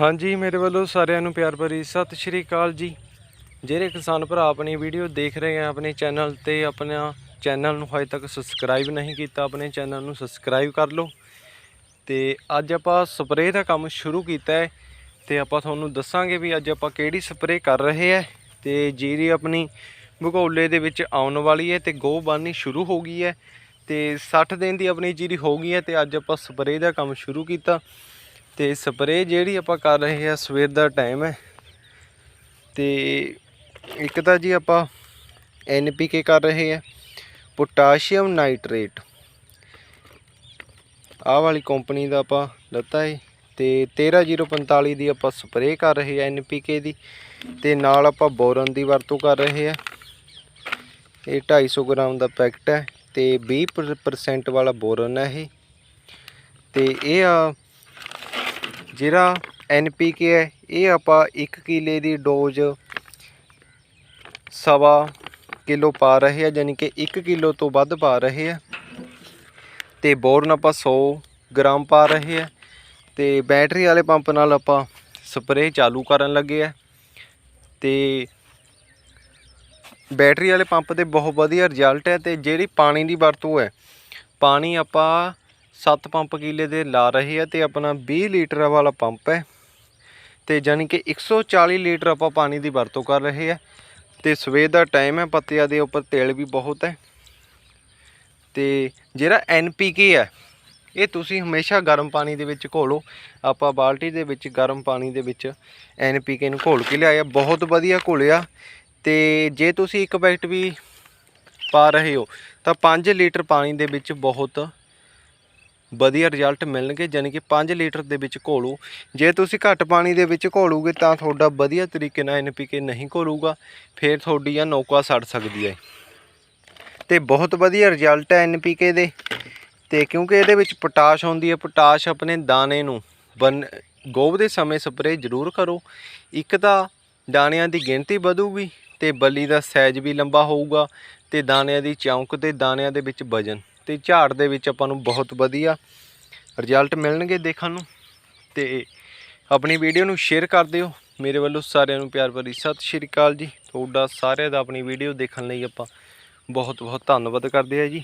ਹਾਂਜੀ, ਮੇਰੇ ਵੱਲੋਂ ਸਾਰਿਆਂ ਨੂੰ ਪਿਆਰ ਭਰੀ ਸਤਿ ਸ਼੍ਰੀ ਅਕਾਲ ਜੀ। ਜਿਹੜੇ ਕਿਸਾਨ ਭਰਾ ਆਪਣੀ ਵੀਡੀਓ ਦੇਖ ਰਹੇ ਆ ਆਪਣੇ ਚੈਨਲ ਤੇ, ਆਪਣਾ ਚੈਨਲ ਨੂੰ ਹਜੇ ਤੱਕ ਸਬਸਕ੍ਰਾਈਬ ਨਹੀਂ ਕੀਤਾ, ਆਪਣੇ ਚੈਨਲ ਨੂੰ ਸਬਸਕ੍ਰਾਈਬ ਕਰ ਲਓ। ਤੇ ਅੱਜ ਆਪਾਂ ਸਪਰੇਅ ਦਾ ਕੰਮ ਸ਼ੁਰੂ ਕੀਤਾ ਹੈ। ਤੇ ਆਪਾਂ ਤੁਹਾਨੂੰ ਦੱਸਾਂਗੇ ਵੀ ਅੱਜ ਆਪਾਂ ਕਿਹੜੀ ਸਪਰੇਅ ਕਰ ਰਹੇ ਆ ਤੇ ਜੀਰੀ ਆਪਣੀ ਭਗੌਲੇ ਦੇ ਵਿੱਚ ਆਉਣ ਵਾਲੀ ਹੈ ਤੇ ਗੋਹ ਬਾਨੀ ਸ਼ੁਰੂ ਹੋ ਗਈ ਹੈ। ਤੇ 60 ਦਿਨ ਦੀ ਆਪਣੀ ਜੀਰੀ ਹੋ ਗਈ ਹੈ ਤੇ ਅੱਜ ਆਪਾਂ ਸਪਰੇਅ ਦਾ ਕੰਮ ਸ਼ੁਰੂ ਕੀਤਾ। ਤੇ ਸਪਰੇਅ ਜਿਹੜੀ ਆਪਾਂ ਕਰ ਰਹੇ ਆ ਸਵੇਰ ਦਾ ਟਾਈਮ ਹੈ। ਤੇ ਇੱਕ ਤਾਂ ਜੀ ਆਪਾਂ ਐਨਪੀਕੇ ਕਰ ਰਹੇ ਆ ਪੋਟਾਸ਼ੀਅਮ ਨਾਈਟ੍ਰੇਟ ਆਹ ਵਾਲੀ ਕੰਪਨੀ ਦਾ ਆਪਾਂ ਲੱਤਾ ਹੈ ਤੇ 13045 ਦੀ ਆਪਾਂ ਸਪਰੇਅ ਕਰ ਰਹੇ ਆ ਐਨਪੀਕੇ ਦੀ ਤੇ ਨਾਲ ਆਪਾਂ ਬੋਰਨ ਦੀ ਵਰਤੋਂ ਕਰ ਰਹੇ ਆ ਇਹ 250 ਗ੍ਰਾਮ ਦਾ ਪੈਕਟ ਹੈ ਤੇ 20% ਵਾਲਾ ਬੋਰਨ ਹੈ ਇਹ। ਤੇ ਇਹ ਆ ਜਿਹੜਾ ਐੱਨ ਪੀ ਕੇ ਹੈ, ਇਹ ਆਪਾਂ 1 ਕਿਲੇ ਦੀ ਡੋਜ਼ ਸਵਾ ਕਿਲੋ ਪਾ ਰਹੇ ਆ ਯਾਨੀ ਕਿ 1 ਕਿਲੋ ਤੋਂ ਵੱਧ ਪਾ ਰਹੇ ਆ। ਤੇ ਬੋਰਨ ਆਪਾਂ 100 ਗ੍ਰਾਮ ਪਾ ਰਹੇ ਆ। ਤੇ ਬੈਟਰੀ ਵਾਲੇ ਪੰਪ ਨਾਲ ਆਪਾਂ ਸਪਰੇਅ ਚਾਲੂ ਕਰਨ ਲੱਗੇ ਆ। ਤੇ ਬੈਟਰੀ ਵਾਲੇ ਪੰਪ ਦੇ ਬਹੁਤ ਵਧੀਆ ਰਿਜ਼ਲਟ ਹੈ ਤੇ ਜਿਹੜੀ ਪਾਣੀ ਦੀ ਵਰਤੋਂ ਹੈ, ਪਾਣੀ ਆਪਾਂ 7 ਪੰਪ ਕਿਲੇ ਦੇ ਲਾ ਰਹੇ ਆ ਤੇ ਆਪਣਾ 20 ਲੀਟਰ ਵਾਲਾ ਪੰਪ ਹੈ। ਤੇ ਯਾਨੀ ਕਿ 140 ਲੀਟਰ ਆਪਾਂ ਪਾਣੀ ਦੀ ਵਰਤੋਂ ਕਰ ਰਹੇ ਆ। ਤੇ ਸਵੇਰ ਦਾ ਟਾਈਮ ਹੈ, ਪੱਤਿਆਂ ਦੇ ਉੱਪਰ ਤੇਲ ਵੀ ਬਹੁਤ ਹੈ। ਤੇ ਜਿਹੜਾ ਐਨਪੀਕੇ ਹੈ, ਇਹ ਤੁਸੀਂ ਹਮੇਸ਼ਾ ਗਰਮ ਪਾਣੀ ਦੇ ਵਿੱਚ ਘੋਲੋ। ਆਪਾਂ ਬਾਲਟੀ ਦੇ ਵਿੱਚ ਗਰਮ ਪਾਣੀ ਦੇ ਵਿੱਚ ਐਨਪੀਕੇ ਨੂੰ ਘੋਲ ਕੇ ਲਿਆਇਆ, ਬਹੁਤ ਵਧੀਆ ਘੋਲਿਆ। ਤੇ ਜੇ ਤੁਸੀਂ ਇੱਕ ਪੈਕਟ ਵੀ ਪਾ ਰਹੇ ਹੋ, ਤਾਂ 5 ਲੀਟਰ ਪਾਣੀ ਦੇ ਵਿੱਚ ਬਹੁਤ ਵਧੀਆ ਰਿਜ਼ਲਟ ਮਿਲਣਗੇ ਯਾਨੀ ਕਿ 5 ਲੀਟਰ ਦੇ ਵਿੱਚ ਘੋਲੋ। ਜੇ ਤੁਸੀਂ ਘੱਟ ਪਾਣੀ ਦੇ ਵਿੱਚ ਘੋਲੋਗੇ ਤਾਂ ਤੁਹਾਡਾ ਵਧੀਆ ਤਰੀਕੇ ਨਾਲ ਐਨਪੀਕੇ ਨਹੀਂ ਘੋਲੂਗਾ, ਫਿਰ ਤੁਹਾਡੀ ਆ ਨੌਕਾ ਸੜ ਸਕਦੀ ਹੈ। ਤੇ ਬਹੁਤ ਵਧੀਆ ਰਿਜ਼ਲਟ ਹੈ ਐਨਪੀਕੇ ਦੇ। ਤੇ ਕਿਉਂਕਿ ਇਹਦੇ ਵਿੱਚ ਪੋਟਾਸ਼ ਹੁੰਦੀ ਹੈ, ਪੋਟਾਸ਼ ਆਪਣੇ ਦਾਣੇ ਨੂੰ ਬਨ, ਗੋਭ ਦੇ ਸਮੇਂ ਸਪਰੇਅ ਜ਼ਰੂਰ ਕਰੋ। ਇੱਕ ਤਾਂ ਦਾਣਿਆਂ ਦੀ ਗਿਣਤੀ ਵਧੂਗੀ ਤੇ ਬੱਲੀ ਦਾ ਸਾਈਜ਼ ਵੀ ਲੰਬਾ ਹੋਊਗਾ ਤੇ ਦਾਣਿਆਂ ਦੀ ਚੌਂਕ ਤੇ ਦਾਣਿਆਂ ਦੇ ਵਿੱਚ ਵਜਨ। ਤੇ ਝਾੜ ਦੇ ਵਿੱਚ ਆਪਾਂ ਨੂੰ ਬਹੁਤ ਵਧੀਆ ਰਿਜ਼ਲਟ ਮਿਲਣਗੇ ਦੇਖਣ ਨੂੰ। ਤੇ ਆਪਣੀ ਵੀਡੀਓ ਨੂੰ ਸ਼ੇਅਰ ਕਰ ਦਿਓ। ਮੇਰੇ ਵੱਲੋਂ ਸਾਰਿਆਂ ਨੂੰ ਪਿਆਰ ਭਰੀ ਸਤਿ ਸ਼੍ਰੀ ਅਕਾਲ ਜੀ। ਤੁਹਾਡਾ ਸਾਰਿਆਂ ਦਾ ਆਪਣੀ ਵੀਡੀਓ ਦੇਖਣ ਲਈ ਆਪਾਂ ਬਹੁਤ ਬਹੁਤ ਧੰਨਵਾਦ ਕਰਦੇ ਆ ਜੀ।